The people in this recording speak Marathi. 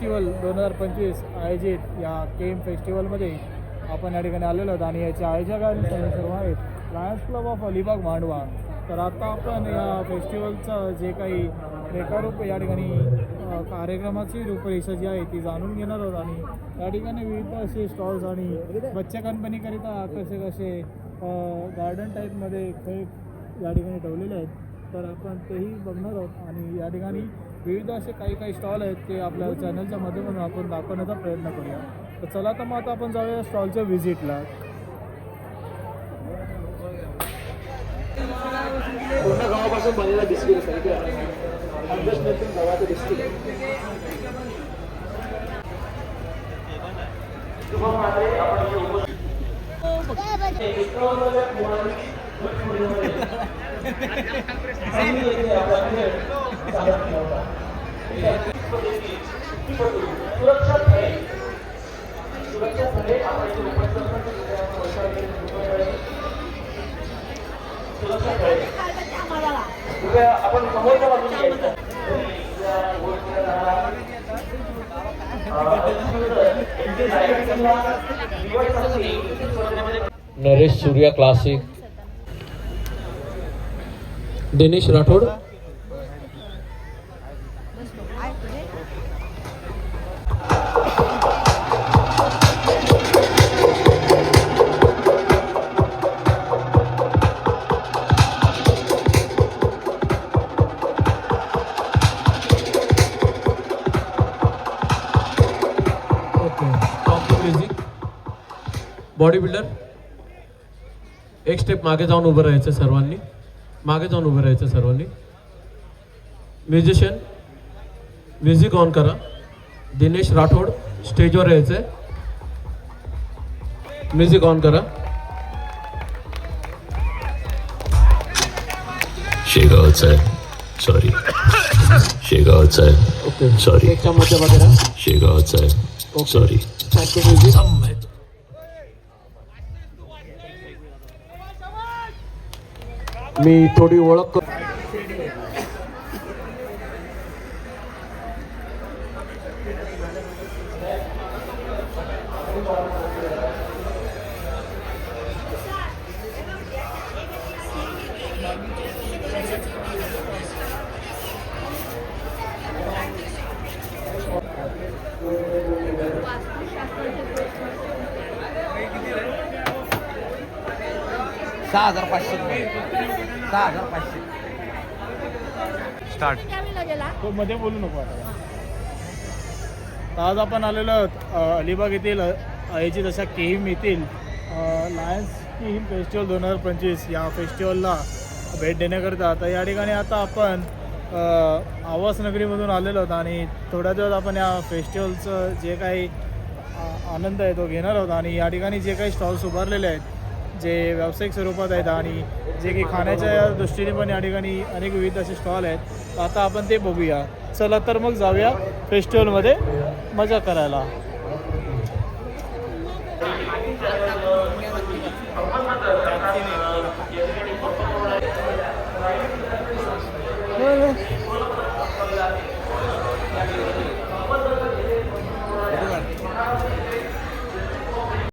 फेस्टिवल दोन हजार पंचवीस आयोजित या केम फेस्टिवलमध्ये आपण या ठिकाणी आलेलो आहोत आणि याचे आयोजक आणि सर्व आहेत Lions Club of Alibag Mandwa तर आता आपण या फेस्टिवलचं जे काही रेखारूप या ठिकाणी कार्यक्रमाची रूपरेषा जी आहे ती जाणून घेणार आहोत आणि या ठिकाणी विविध असे स्टॉल्स आणि बच्चा कंपनीकरिता आकर्षक असे गार्डन टाईपमध्ये खेळ या ठिकाणी ठेवलेले आहेत. तर आपण तेही बघणार आहोत आणि या ठिकाणी विविध असे काही काही स्टॉल आहेत ते आपल्या चॅनलच्या माध्यमातून आपण दाखवण्याचा प्रयत्न करूया. तर चला तर मग आता आपण जाऊया स्टॉलच्या व्हिजिटला पूर्ण गावापासून बनलेला बिस्किट आहे गव्हाचं बिस्किट आपण समोरच्या बाजूने यायचं Naresh Surya classic Dinesh Rathod. Okay. Top bodybuilder एक स्टेप मागे जाऊन उभं राहायचं सर्वांनी. मागे जाऊन उभं राहायचं सर्वांनी. म्युझिशियन म्युझिक ऑन करा. दिनेश राठोड स्टेजवर यायचंय. म्युझिक ऑन करा. शेगावचा आहे. सॉरी शेगावचा आहे. ओके सॉरी शेगावचा आहे. सॉरी मी थोडी ओळख सहा हजार पाचशे. सहा हजार पाचशे तो मध्ये बोलू नको आता. आज आपण आलेलो आहोत अलिबाग येथील आयोजित अशा केहीम येथील लायन्स केहीम फेस्टिवल दोन हजार पंचवीस या फेस्टिवलला भेट देण्याकरिता. तर या ठिकाणी आता आपण अ, आवास नगरीमधून आलेलो आहोत आणि थोड्या दिवस आपण या फेस्टिवलचं जे काही आनंद आहे तो घेणार आहोत. आणि या ठिकाणी जे काही स्टॉल्स उभारलेले आहेत जे व्यावसायिक स्वरूपात आहेत आणि जे की खाण्याच्या दृष्टीने पण या ठिकाणी अनेक विविध असे स्टॉल आहेत. आता आपण ते बघूया. चला तर मग जाऊया फेस्टिवलमध्ये मजा करायला.